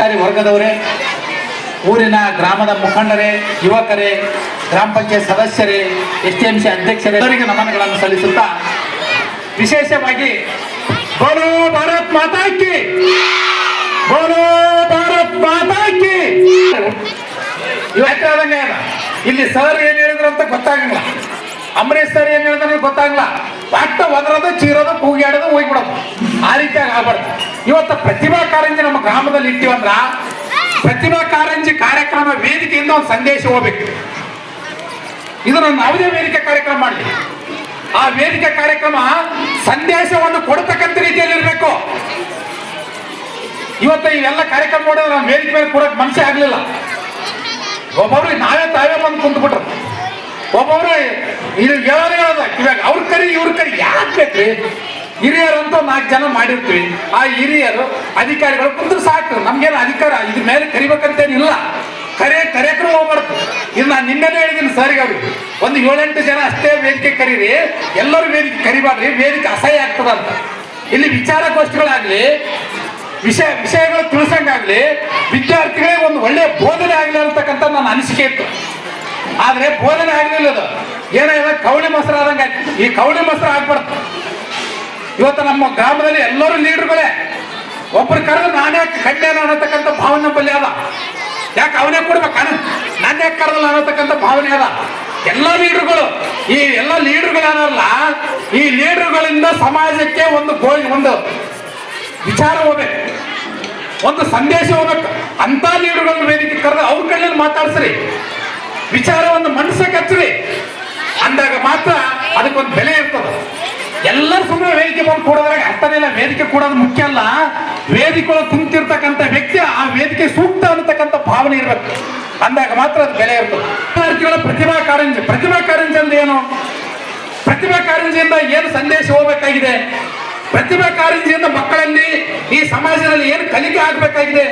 ಅಧಿಕಾರಿ ವರ್ಗದವರೇ, ಊರಿನ ಗ್ರಾಮದ ಮುಖಂಡರೇ, ಯುವಕರೇ, ಗ್ರಾಮ ಪಂಚಾಯತ್ ಸದಸ್ಯರೇ ಎಸ್ ಟಿ ಎಂ ಸಿ ಅಧ್ಯಕ್ಷರೇ ನಮನಗಳನ್ನು ಸಲ್ಲಿಸುತ್ತಾ ವಿಶೇಷವಾಗಿ ಬೋಲೋ ಭಾರತ್ ಮಾತಾ ಕಿ! ಬೋಲೋ ಭಾರತ್ ಮಾತಾ ಕಿ! ಇವತ್ತು ಹೇಳ್ದಂಗೆ ಇಲ್ಲಿ ಸರ್ ಏನ್ ಹೇಳಿದ್ರು ಅಂತ ಗೊತ್ತಾಗಂಗಿಲ್ಲ. ಅಂಬರೀಶ್ ಸರ್ ಏನ್ ಹೇಳಿದ್ರೆ ಗೊತ್ತಾಗಲ್ಲ ಒಟ್ಟ ಒದರೋದು, ಚೀರೋದು, ಕೂಗ್ಯಾಡೋದು, ಹೋಗ್ಬಿಡೋದು. ಆ ರೀತಿಯಾಗಿ ಆಗ್ಬಾರ್ದು. ಇವತ್ತು ಪ್ರತಿಭಾ ಕಾರಂಜಿ ನಮ್ಮ ಗ್ರಾಮದಲ್ಲಿ ಇಟ್ಟಿವಂದ್ರ ಪ್ರತಿಭಾ ಕಾರಂಜಿ ಕಾರ್ಯಕ್ರಮ ವೇದಿಕೆಯಿಂದ ಒಂದು ಸಂದೇಶ ಹೋಗ್ಬೇಕು. ಇದು ನನ್ನ ಯಾವುದೇ ವೇದಿಕೆ ಕಾರ್ಯಕ್ರಮ ಮಾಡಲಿ. ಆ ವೇದಿಕೆ ಕಾರ್ಯಕ್ರಮ ಸಂದೇಶವನ್ನು ಕೊಡತಕ್ಕಂಥ ರೀತಿಯಲ್ಲಿ ಇರಬೇಕು. ಇವತ್ತು ಇವೆಲ್ಲ ಕಾರ್ಯಕ್ರಮ ನೋಡಿದ್ರೆ ನಾನು ವೇದಿಕೆ ಮೇಲೆ ಕೊಡಕ್ ಮನಸ್ಸೇ ಆಗಲಿಲ್ಲ. ಒಬ್ಬೊಬ್ರು ನಾವೇ ತಾವೇ ಬಂದು ಕುಂತ್ಬಿಟ್ರು. ಒಬ್ಬೊಬ್ರು ಇದು ಹೇಳೋದು ಹೇಳೋದ ಇವಾಗ ಅವ್ರ ಕರಿ ಇವ್ರ ಕರಿ ಯಾಕೆ ಬೇಕ್ರಿ? ಹಿರಿಯರು ಅಂತ ನಾಲ್ಕು ಜನ ಮಾಡಿರ್ತೀವಿ. ಆ ಹಿರಿಯರು ಅಧಿಕಾರಿಗಳು ಕುಂದ್ರೆ ಸಾಕು. ನಮ್ಗೇನು ಅಧಿಕಾರ, ಇದ್ರ ಮೇಲೆ ಕರಿಬೇಕಂತೇನಿಲ್ಲ. ಕರೆ ಕರೆಯಕ್ರು ಹೋಗ್ಬಾರ್ದು. ಇದು ನಾನು ನಿನ್ನೆನೇ ಹೇಳಿದ್ದೀನಿ ಸರಿಗೆ ಅವ್ರಿಗೆ. ಒಂದು ಏಳೆಂಟು ಜನ ಅಷ್ಟೇ ವೇದಿಕೆ ಕರೀರಿ. ಎಲ್ಲರೂ ವೇದಿಕೆ ಕರಿಬಾರ್ರಿ ವೇದಿಕೆ ಅಸಹ್ಯ ಆಗ್ತದ ಅಂತ. ಇಲ್ಲಿ ವಿಚಾರಗೋಷ್ಠಿಗಳಾಗ್ಲಿ, ವಿಷಯ, ವಿಷಯಗಳು ತಿಳಿಸಂಗಾಗ್ಲಿ ವಿದ್ಯಾರ್ಥಿಗಳಿಗೆ ಒಂದು ಒಳ್ಳೆಯ ಬೋಧನೆ ಆಗಲಿ ಅಂತಕ್ಕಂಥ ನನ್ನ ಅನಿಸಿಕೆ ಇತ್ತು. ಆದರೆ ಬೋಧನೆ ಆಗಲಿಲ್ಲ ಅದು. ಏನಾಗಿದೆ ಕವಳಿ ಮೊಸರು ಆದಂಗೆ. ಈ ಕವಳಿ ಮೊಸರು ಆಗ್ಬಾರ್ದು. ಇವತ್ತು ನಮ್ಮ ಗ್ರಾಮದಲ್ಲಿ ಎಲ್ಲರೂ ಲೀಡರ್ಗಳೇ. ಒಬ್ಬರು ಕರೆದು ನಾನೇ ಕಡ್ಡೇನ ಅನ್ನತಕ್ಕಂಥ ಭಾವನೆ ಬಲ್ಲಿ ಅದ. ಯಾಕೆ ಅವನೇ ಕೊಡ್ಬೇಕು? ನಾನೇ ಕರೆದಲ್ಲ ಅನ್ನತಕ್ಕಂಥ ಭಾವನೆ ಅದ. ಎಲ್ಲ ಲೀಡರ್ಗಳು, ಈ ಎಲ್ಲ ಲೀಡರ್ಗಳು ಏನಲ್ಲ ಈ ಲೀಡರ್ಗಳಿಂದ ಸಮಾಜಕ್ಕೆ ಒಂದು ಗೋ ಒಂದು ವಿಚಾರ ಹೋಗ್ಬೇಕು. ಒಂದು ಸಂದೇಶ ಹೋಗ್ಬೇಕು. ಅಂತ ಲೀಡರ್ಗಳನ್ನ ವೇದಿಕೆ ಕರೆದು ಅವ್ರ ಕೈಯಲ್ಲಿ ಮಾತಾಡ್ಸ್ರಿ. ವಿಚಾರವನ್ನು ಮನಸ್ಸಕ್ಕೆ ಹಚ್ಚ್ರಿ. ಅಂದಾಗ ಮಾತ್ರ ಅದಕ್ಕೊಂದು ಬೆಲೆ ಇರ್ತದೆ. ಎಲ್ಲರೂ ಸುಮ್ಮನೆ ವೇದಿಕೆ ಬಂದು ಕೂಡೋದ್ರಾಗ ಅರ್ಥನೇ ಇಲ್ಲ. ವೇದಿಕೆ ಕೊಡೋದು ಮುಖ್ಯ ಅಲ್ಲ. ವೇದಿಕೆ ಒಳಗೆ ಕುಂತಿರ್ತಕ್ಕಂಥ ವ್ಯಕ್ತಿ ಆ ವೇದಿಕೆ ಸೂಕ್ತ ಅನ್ನತಕ್ಕಂಥ ಭಾವನೆ ಇರಬೇಕು. ಅಂದಾಗ ಮಾತ್ರ ಅದು ಬೆಲೆ ಇರ್ತದೆ. ಪ್ರತಿಭಾ ಕಾರಂಜಿ. ಪ್ರತಿಭಾ ಕಾರಂಜಿ ಅಂದ್ರೆ ಏನು? ಪ್ರತಿಭಾ ಕಾರಂಜಿಯಿಂದ ಏನು ಸಂದೇಶ ಹೋಗಬೇಕಾಗಿದೆ? ಪ್ರತಿಭಾ ಕಾರಂಜಿಯಿಂದ ಮಕ್ಕಳಲ್ಲಿ ಈ ಸಮಾಜದಲ್ಲಿ ಏನು ಕಲಿಕೆ ಆಗಬೇಕಾಗಿದೆ?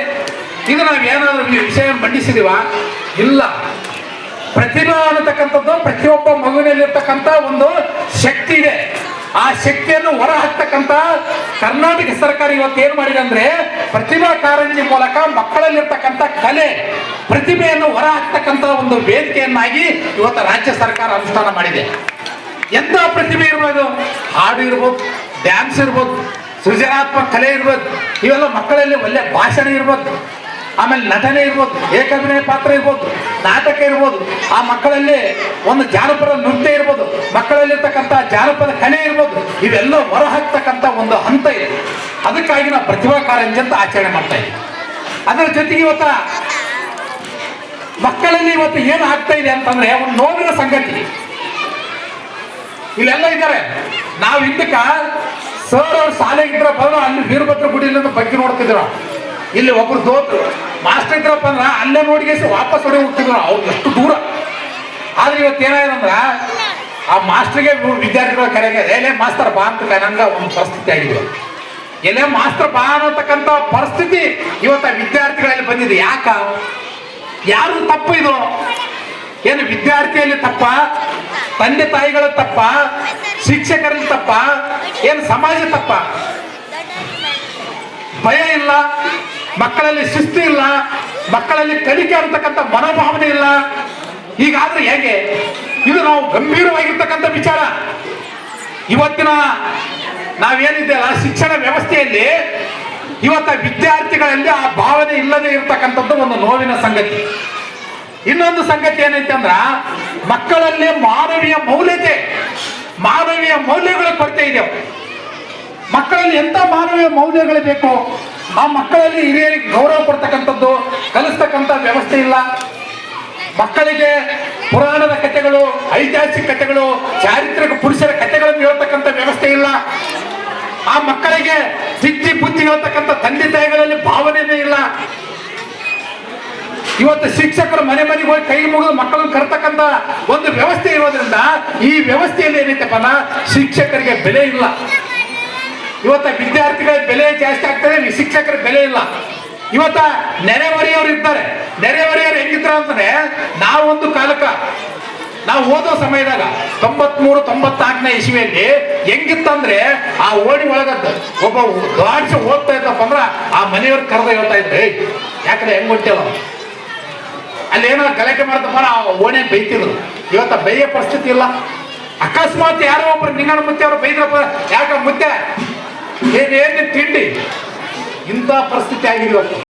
ಇದು ನಾವು ಏನಾದರೂ ವಿಷಯ ಮಂಡಿಸಿದೀವ? ಇಲ್ಲ. ಪ್ರತಿಭಾ ಅನ್ನತಕ್ಕಂಥದ್ದು ಪ್ರತಿಯೊಬ್ಬ ಮಗುವಿನಲ್ಲಿರ್ತಕ್ಕಂಥ ಒಂದು ಶಕ್ತಿ ಇದೆ. ಆ ಶಕ್ತಿಯನ್ನು ಹೊರ ಹಾಕ್ತಕ್ಕಂತ ಕರ್ನಾಟಕ ಸರ್ಕಾರ ಇವತ್ತು ಏನು ಮಾಡಿದೆ ಅಂದ್ರೆ ಪ್ರತಿಭಾ ಕಾರಂಜಿ ಮೂಲಕ ಮಕ್ಕಳಲ್ಲಿರ್ತಕ್ಕಂಥ ಕಲೆ ಪ್ರತಿಭೆಯನ್ನು ಹೊರ ಹಾಕ್ತಕ್ಕಂತ ಒಂದು ವೇದಿಕೆಯನ್ನಾಗಿ ಇವತ್ತು ರಾಜ್ಯ ಸರ್ಕಾರ ಅನುಷ್ಠಾನ ಮಾಡಿದೆ. ಎಂತ ಪ್ರತಿಭೆ ಇರ್ಬೋದು? ಹಾಡು ಇರ್ಬೋದು, ಡ್ಯಾನ್ಸ್ ಇರ್ಬೋದು, ಸೃಜನಾತ್ಮಕ ಕಲೆ ಇರ್ಬೋದು, ಇವೆಲ್ಲ ಮಕ್ಕಳಲ್ಲಿ ಒಳ್ಳೆ ಭಾಷಣ ಇರ್ಬೋದು, ಆಮೇಲೆ ನಟನೆ ಇರ್ಬೋದು ಏಕಾಭಿನಯ ಪಾತ್ರ ಇರ್ಬೋದು. ನಾಟಕ ಇರ್ಬೋದು, ಆ ಮಕ್ಕಳಲ್ಲಿ ಒಂದು ಜಾನಪದ ನೃತ್ಯ ಇರ್ಬೋದು, ಮಕ್ಕಳಲ್ಲಿರ್ತಕ್ಕಂಥ ಜಾನಪದ ಕಲೆ ಇರ್ಬೋದು, ಇವೆಲ್ಲ ಹೊರ ಹಾಕ್ತಕ್ಕಂಥ ಒಂದು ಹಂತ ಇದೆ. ಅದಕ್ಕಾಗಿ ನಾವು ಪ್ರತಿಭಾ ಕಾರಂಜಿ ಅಂತ ಆಚರಣೆ ಮಾಡ್ತಾ ಇದ್ದೀವಿ. ಅದರ ಜೊತೆಗೆ ಇವತ್ತ ಮಕ್ಕಳಲ್ಲಿ ಇವತ್ತು ಏನು ಆಗ್ತಾ ಇದೆ ಅಂತಂದ್ರೆ ಒಂದು ನೋವಿನ ಸಂಗತಿ. ಇಲ್ಲೆಲ್ಲ ಇದ್ದಾರೆ. ನಾವು ಹಿಂದಕ್ಕ ಸರ್ ಅವ್ರ ಶಾಲೆಗೆ ಇದ್ರ ಅಲ್ಲಿ ವೀರಭದ್ರ ಗುಡಿಲಿಂದ ಬಗ್ಗೆ ನೋಡ್ತಿದ್ರು. ಇಲ್ಲಿ ಒಬ್ರು ದೋದ್ರು ಮಾಸ್ಟರ್ ಇದ್ರಪ್ಪ ಅಂದ್ರ ಅಲ್ಲೇ ನೋಡಿಗೆಸಿ ವಾಪಸ್ ಹೊಡೆ ಹೋಗ್ತಿದ್ರು ಅವ್ರು ಎಷ್ಟು ದೂರ. ಆದ್ರೆ ಇವತ್ತು ಏನಾಯ್ತಂದ್ರ ಆ ಮಾಸ್ಟರ್ಗೆ ವಿದ್ಯಾರ್ಥಿಗಳ ಕರೆಗೆ ಎಲೆ ಮಾಸ್ತರ್ ಬಾ ಅಂತ ನಂಗ ಒಂದು ಪರಿಸ್ಥಿತಿ ಆಗಿದೆ ಎಲೆ ಮಾಸ್ತರ್ ಬಾ ಅನ್ನತಕ್ಕಂಥ ಪರಿಸ್ಥಿತಿ ಇವತ್ತು ಆ ವಿದ್ಯಾರ್ಥಿಗಳಲ್ಲಿ ಬಂದಿದೆ. ಯಾಕ? ಯಾರು ತಪ್ಪು ಇದು? ಏನು ವಿದ್ಯಾರ್ಥಿಯಲ್ಲಿ ತಪ್ಪ? ತಂದೆ ತಾಯಿಗಳ ತಪ್ಪ? ಶಿಕ್ಷಕರಲ್ಲಿ ತಪ್ಪ? ಏನು ಸಮಾಜ ತಪ್ಪ? ಭಯ ಇಲ್ಲ? ಮಕ್ಕಳಲ್ಲಿ ಶಿಸ್ತು ಇಲ್ಲ, ಮಕ್ಕಳಲ್ಲಿ ಕಲಿಕೆ ಅಂತಕ್ಕಂಥ ಮನೋಭಾವನೆ ಇಲ್ಲ. ಹೀಗಾದ್ರೆ ಹೇಗೆ? ಇದು ನಾವು ಗಂಭೀರವಾಗಿರ್ತಕ್ಕಂಥ ವಿಚಾರ. ಇವತ್ತಿನ ನಾವೇನಿದೆಯಲ್ಲ, ಶಿಕ್ಷಣ ವ್ಯವಸ್ಥೆಯಲ್ಲಿ ಇವತ್ತ ವಿದ್ಯಾರ್ಥಿಗಳಲ್ಲಿ ಆ ಭಾವನೆ ಇಲ್ಲದೆ ಇರತಕ್ಕಂಥದ್ದು ಒಂದು ನೋವಿನ ಸಂಗತಿ. ಇನ್ನೊಂದು ಸಂಗತಿ ಏನೈತೆ ಅಂದ್ರ, ಮಕ್ಕಳಲ್ಲಿ ಮಾನವೀಯ ಮೌಲ್ಯತೆ, ಮಾನವೀಯ ಮೌಲ್ಯಗಳ ಕೊರತೆ ಇದೆ ಮಕ್ಕಳಲ್ಲಿ ಎಂತ ಮಾನವೀಯ ಮೌಲ್ಯಗಳು ಬೇಕು ಆ ಮಕ್ಕಳಲ್ಲಿ ಹಿರಿಯರಿಗೆ ಗೌರವ ಕೊಡ್ತಕ್ಕಂಥದ್ದು, ಕಲಿಸ್ತಕ್ಕಂಥ ವ್ಯವಸ್ಥೆ ಇಲ್ಲ. ಮಕ್ಕಳಿಗೆ ಪುರಾಣದ ಕಥೆಗಳು, ಐತಿಹಾಸಿಕ ಕಥೆಗಳು, ಚಾರಿತ್ರಿಕ ಪುರುಷರ ಕಥೆಗಳನ್ನು ಹೇಳ್ತಕ್ಕಂಥ ವ್ಯವಸ್ಥೆ ಇಲ್ಲ. ಆ ಮಕ್ಕಳಿಗೆ ಸಿದ್ಧಿ ಬುದ್ಧಿ ಹೇಳ್ತಕ್ಕಂಥ ತಂದೆ ತಾಯಿಗಳಲ್ಲಿ ಭಾವನೆನೇ ಇಲ್ಲ. ಇವತ್ತು ಶಿಕ್ಷಕರು ಮನೆ ಮನೆಗೆ ಹೋಗಿ ಕೈ ಮುಗಿದು ಮಕ್ಕಳನ್ನು ಕರ್ತಕ್ಕಂಥ ಒಂದು ವ್ಯವಸ್ಥೆ ಇರೋದ್ರಿಂದ ಈ ವ್ಯವಸ್ಥೆಯಲ್ಲಿ ಏನೈತೆಪ್ಪ ಶಿಕ್ಷಕರಿಗೆ ಬೆಲೆ ಇಲ್ಲ. ಇವತ್ತ ವಿದ್ಯಾರ್ಥಿಗಳ ಬೆಲೆ ಜಾಸ್ತಿ ಆಗ್ತದೆ ಶಿಕ್ಷಕರ ಬೆಲೆ ಇಲ್ಲ. ಇವತ್ತ ನೆರೆಹೊರೆಯವರು ಇದ್ದಾರೆ. ನೆರೆಹೊರೆಯವರು ಹೆಂಗಿದ್ರು ಅಂತಂದ್ರೆ ನಾವೊಂದು ಕಾಲಕ ನಾವು ಓದೋ ಸಮಯದಾಗ ತೊಂಬತ್ಮೂರು ತೊಂಬತ್ನಾಲ್ಕನೇ ಇಸ್ವಿಯಲ್ಲಿ ಹೆಂಗಿತ್ತಂದ್ರೆ ಆ ಓಣಿ ಒಳಗದ್ದು ಒಬ್ಬ ದಾಡಿಸಿ ಓದ್ತಾ ಇದ್ದಪ್ಪ ಅಂದ್ರ ಆ ಮನೆಯವ್ರ ಕರೆದ ಹೇಳ್ತಾ ಇದ್ರೆ "ಏಯ್, ಯಾಕಂದ್ರೆ ಹೆಂಗ್ ಹೊಂಟೇವ ಅಲ್ಲಿ ಏನೋ ಗಲಾಟೆ ಮಾಡ್ತಪ್ಪ ಆ ಓಣೆ ಬೈತಿದ್ರು. ಇವತ್ತ ಬೈಯೋ ಪರಿಸ್ಥಿತಿ ಇಲ್ಲ. ಅಕಸ್ಮಾತ್ ಯಾರೋ ಒಬ್ರು ನಿಂಗಣ ಮುತ್ತೆ ಅವ್ರು ಬೈದ್ರಪ್ಪ ಯಾಕ ಮುತ್ತೆ ಏನ್ ಏನ್ ತಿಂಡಿ ಇಂಥ ಪರಿಸ್ಥಿತಿ ಆಗಿದೆ ಇವತ್ತು